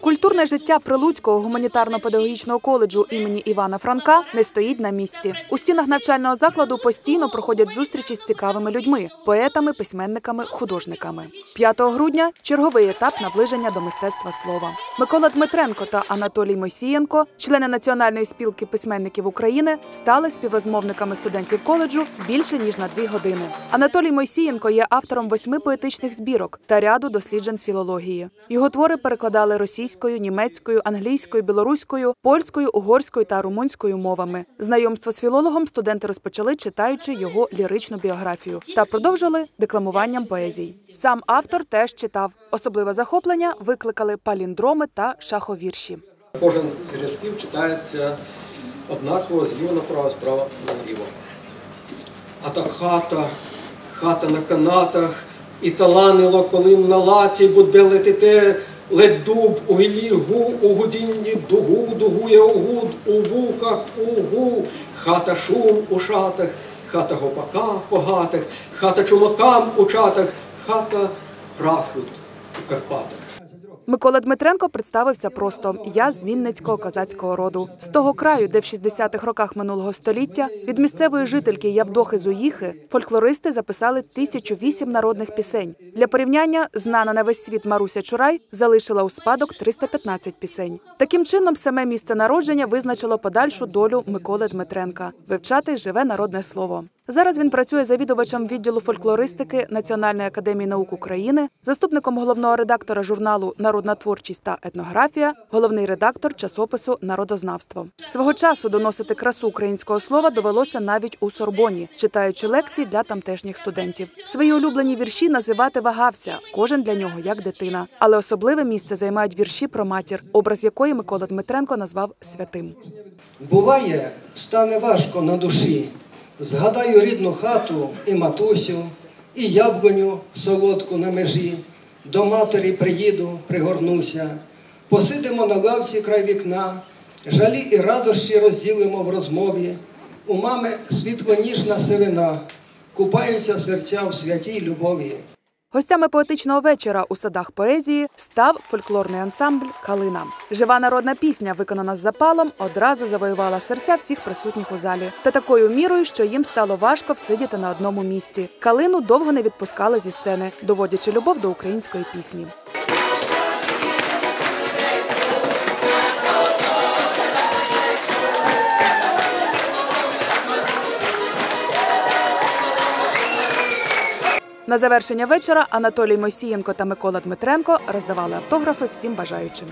Культурне життя Прилуцького гуманітарно-педагогічного коледжу імені Івана Франка не стоїть на місці. У стінах навчального закладу постійно проходять зустрічі з цікавими людьми поетами, письменниками, художниками. 5 грудня черговий етап наближення до мистецтва слова. Микола Дмитренко та Анатолій Мойсієнко, члени Національної спілки письменників України, стали співрозмовниками студентів коледжу більше ніж на дві години. Анатолій Мойсієнко є автором восьми поетичних збірок та ряду досліджень з філології. Його твори перекладали російською, німецькою, англійською, білоруською, польською, угорською та румунською мовами. Знайомство з філологом студенти розпочали, читаючи його ліричну біографію, та продовжили декламуванням поезій. Сам автор теж читав. Особливе захоплення викликали паліндроми та шаховірші. Кожен з рядків читається однаково зліва направо, справа наліво. А та хата, хата на канатах, і таланило, коли на лаці буде летите, ледь дуб у гілі гу, у гудінні дугу, дугує угуд, у вухах угу, хата шум у шатах, хата гопака погатих, хата чумакам у чатах, хата прахут у Карпатах. Микола Дмитренко представився просто я з Вінницького козацького роду. З того краю, де в 60-х роках минулого століття від місцевої жительки Явдохи Зуїхи фольклористи записали 1008 народних пісень. Для порівняння знана на весь світ Маруся Чурай залишила у спадок 315 пісень. Таким чином, саме місце народження визначило подальшу долю Миколи Дмитренка вивчати живе народне слово. Зараз він працює завідувачем відділу фольклористики Національної академії наук України, заступником головного редактора журналу Народна творчість та етнографія, головний редактор часопису Народознавство. Свого часу доносити красу українського слова довелося навіть у Сорбоні, читаючи лекції для тамтешніх студентів. Свої улюблені вірші називати вагався, кожен для нього як дитина. Але особливе місце займають вірші про матір, образ якої Микола Дмитренко назвав святим. Буває, стане важко на душі. Згадаю рідну хату і матусю, і яблуню солодку на межі. До матері приїду, пригорнуся, посидимо на лавці край вікна, жалі і радощі розділимо в розмові. У мами світлоніжна сивина, купаються серця в святій любові. Гостями поетичного вечора у садах поезії став фольклорний ансамбль Калина. Жива народна пісня, виконана з запалом, одразу завоювала серця всіх присутніх у залі. Та такою мірою, що їм стало важко всидіти на одному місці. Калину довго не відпускали зі сцени, доводячи любов до української пісні. На завершення вечора Анатолій Мосієнко та Микола Дмитренко роздавали автографи всім бажаючим.